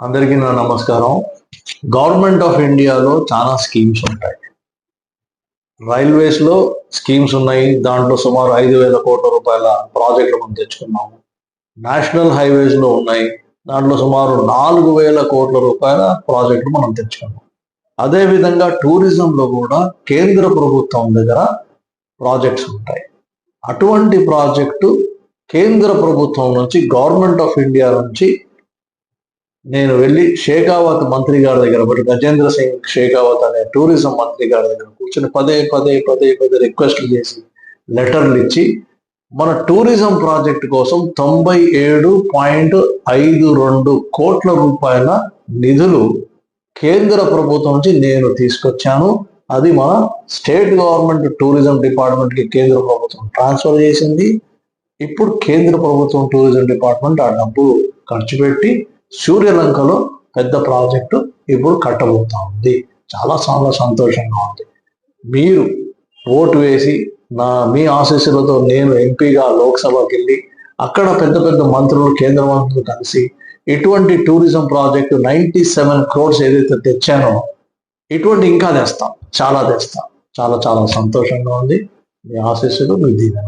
అందరికీ నా నమస్కారం. గవర్నమెంట్ ఆఫ్ ఇండియాలో చాలా స్కీమ్స్ ఉంటాయి. రైల్వేస్లో స్కీమ్స్ ఉన్నాయి. దాంట్లో సుమారు ఐదు వేల కోట్ల రూపాయల ప్రాజెక్టులు మనం తెచ్చుకున్నాము. నేషనల్ హైవేస్లో ఉన్నాయి. దాంట్లో సుమారు నాలుగు వేల కోట్ల రూపాయల ప్రాజెక్టులు మనం తెచ్చుకున్నాం అదే విధంగా కూడా కేంద్ర ప్రభుత్వం దగ్గర ప్రాజెక్ట్స్ ఉంటాయి. అటువంటి ప్రాజెక్టు కేంద్ర ప్రభుత్వం నుంచి గవర్నమెంట్ ఆఫ్ ఇండియా నుంచి నేను వెళ్ళి షేకావత్ మంత్రి గారి దగ్గర బట్ గజేంద్ర సింగ్ షేకావత్ అనే టూరిజం మంత్రి గారి దగ్గర కూర్చొని పదే పదే పదే పదే రిక్వెస్ట్లు చేసి లెటర్లు ఇచ్చి మన టూరిజం ప్రాజెక్ట్ కోసం తొంభై ఏడు పాయింట్ ఐదు రెండు కోట్ల రూపాయల నిధులు కేంద్ర ప్రభుత్వం నుంచి నేను తీసుకొచ్చాను. అది మన స్టేట్ గవర్నమెంట్ టూరిజం డిపార్ట్మెంట్కి కేంద్ర ప్రభుత్వం ట్రాన్స్ఫర్ చేసింది. ఇప్పుడు కేంద్ర ప్రభుత్వం టూరిజం డిపార్ట్మెంట్ ఆ డబ్బు ఖర్చు పెట్టి సూర్యలంకలో పెద్ద ప్రాజెక్టు ఇప్పుడు కట్టబోతా ఉంది. చాలా చాలా సంతోషంగా ఉంది. మీరు ఓటు వేసి నా మీ ఆశీస్సులతో నేను ఎంపీగా లోక్సభకి వెళ్ళి అక్కడ పెద్ద పెద్ద మంత్రులు కేంద్ర మంత్రులు కలిసి ఇటువంటి tourism project ninety seven crores ఏదైతే తెచ్చానో ఇటువంటి ఇంకా తెస్తాం. చాలా తెస్తాం. చాలా చాలా సంతోషంగా ఉంది. మీ ఆశీస్సులు మీ దీవెన